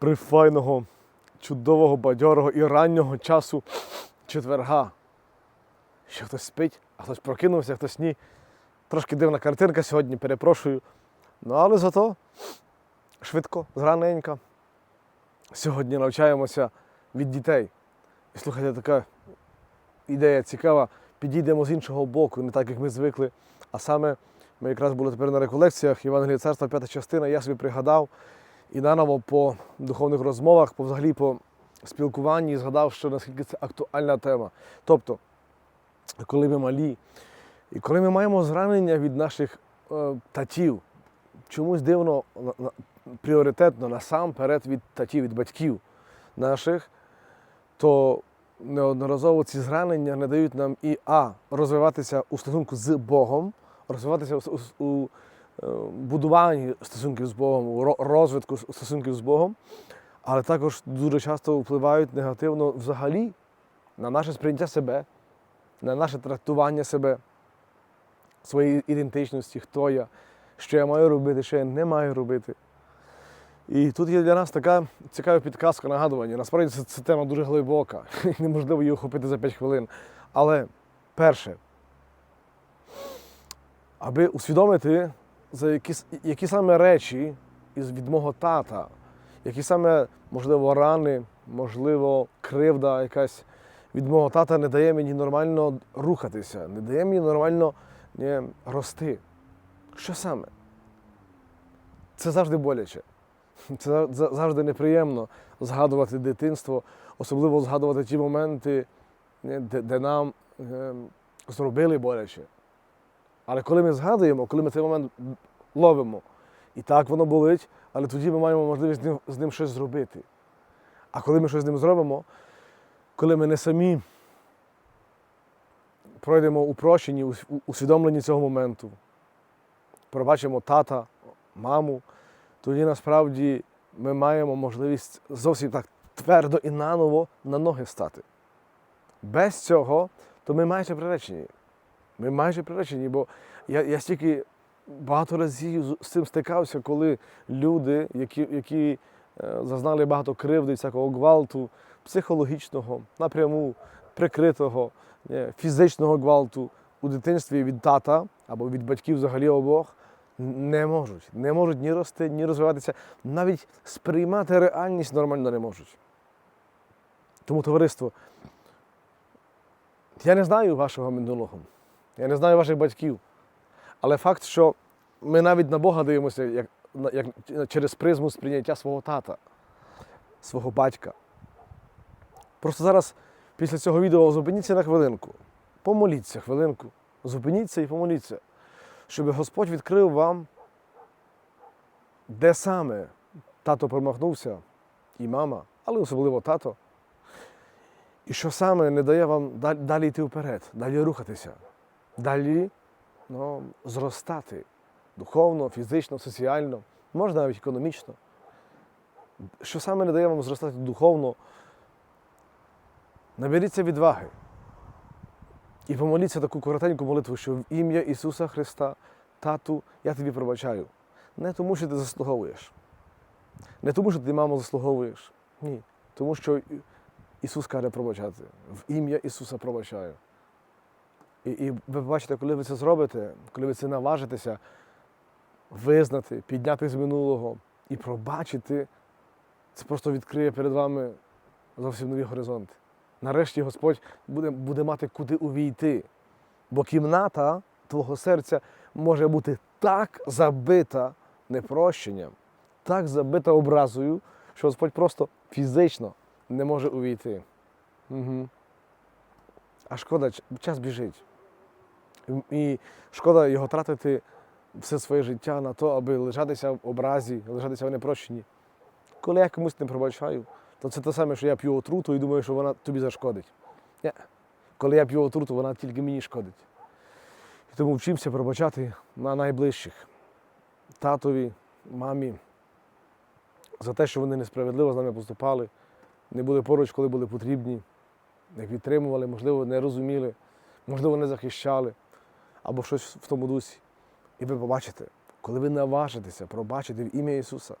файного, чудового, бадьорого і раннього часу четверга. Ще хтось спить, а хтось прокинувся, хтось ні. Трошки дивна картинка сьогодні, перепрошую. Ну, але зато швидко, зраненька. Сьогодні навчаємося від дітей. І слухайте, така ідея цікава. Підійдемо з іншого боку, не так, як ми звикли. А саме ми якраз були тепер на реколекціях Євангелія царства, п'ята частина, я собі пригадав і наново по духовних розмовах, по взагалі по спілкуванні згадав, що наскільки це актуальна тема. Тобто, коли ми малі, і коли ми маємо зранення від наших е, татів, чомусь дивно, на- на- пріоритетно насамперед від татів, від батьків наших, то неодноразово ці зранення не дають нам і А розвиватися у стосунку з Богом, розвиватися у, у, будуванні стосунків з Богом, розвитку стосунків з Богом, але також дуже часто впливають негативно взагалі на наше сприйняття себе, на наше трактування себе, своєї ідентичності, хто я, що я маю робити, що я не маю робити. І тут є для нас така цікава підказка, нагадування. Насправді це, це тема дуже глибока, неможливо її охопити за 5 хвилин. Але перше, аби усвідомити, за які, які саме речі із від мого тата, які саме, можливо, рани, можливо, кривда якась від мого тата не дає мені нормально рухатися, не дає мені нормально не, рости. Що саме? Це завжди боляче. Це за- за- завжди неприємно згадувати дитинство, особливо згадувати ті моменти, де, де нам е, зробили боляче. Але коли ми згадуємо, коли ми цей момент ловимо, і так воно болить, але тоді ми маємо можливість з ним, з ним щось зробити. А коли ми щось з ним зробимо, коли ми не самі пройдемо у прощенні, у- у- усвідомленні цього моменту, пробачимо тата, маму, тоді насправді ми маємо можливість зовсім так твердо і наново на ноги стати. Без цього, то ми майже приречені. Ми майже приречені, бо я, я стільки багато разів з- цим стикався, коли люди, які, які е, зазнали багато кривди, всякого гвалту, психологічного, напряму, прикритого, е, фізичного гвалту у дитинстві від тата або від батьків взагалі обох, не можуть. Не можуть ні рости, ні розвиватися, навіть сприймати реальність нормально не можуть. Тому, товариство, я не знаю вашого минулого, я не знаю ваших батьків. Але факт, що ми навіть на Бога дивимося як, як через призму сприйняття свого тата, свого батька. Просто зараз, після цього відео, зупиніться на хвилинку. Помоліться хвилинку. Зупиніться і помоліться, щоб Господь відкрив вам, де саме тато промахнувся, і мама, але особливо тато. І що саме не дає вам далі, йти вперед, далі рухатися, далі ну, зростати духовно, фізично, соціально, можна навіть економічно. Що саме не дає вам зростати духовно, наберіться відваги і помоліться таку коротеньку молитву, що в ім'я Ісуса Христа, Тату, я тобі пробачаю. Не тому, що ти заслуговуєш. Не тому, що ти, мамо, заслуговуєш. Ні. Тому що Ісус каже пробачати. В ім'я Ісуса пробачаю. І, і ви бачите, коли ви це зробите, коли ви це наважитеся визнати, підняти з минулого і пробачити, це просто відкриє перед вами зовсім нові горизонти. Нарешті Господь буде, буде мати куди увійти. Бо кімната твого серця може бути так забита непрощенням, так забита образою, що Господь просто фізично не може увійти. Угу. А шкода, час біжить. І- шкода його тратити все своє життя на те, аби лежатися в образі, лежатися в непрощенні. Коли я комусь не пробачаю, то це те саме, що я п'ю отруту і думаю, що вона тобі зашкодить. Ні. Коли я п'ю отруту, вона тільки мені шкодить. І тому вчимося пробачати на найближчих татові, мамі, за те, що вони несправедливо з нами поступали, не були поруч, коли були потрібні, не підтримували, можливо, не розуміли, можливо, не захищали або щось в тому дусі. І ви побачите, коли ви наважитеся пробачити в ім'я Ісуса,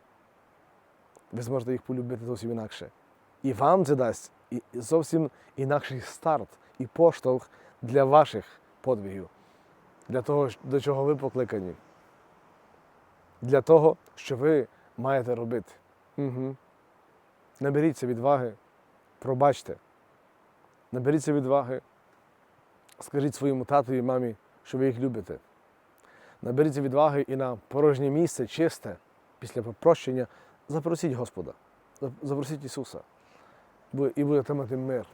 ви зможете їх полюбити зовсім інакше. І вам це дасть і зовсім інакший старт і поштовх для ваших подвигів, для того, до чого ви покликані, для того, що ви маєте робити. Угу. Наберіться відваги, пробачте. Наберіться відваги, скажіть своєму тату і мамі, що ви їх любите. Наберіться відваги і на порожнє місце, чисте, після прощення, запросіть Господа, запросіть Ісуса. І будете мати мир.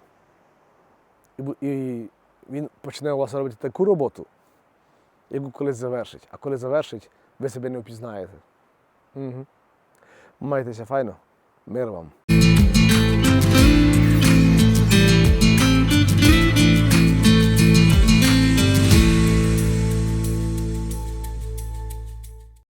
І Він почне у вас робити таку роботу, яку колись завершить. А коли завершить, ви себе не впізнаєте. Угу. Майтеся файно. Мир вам.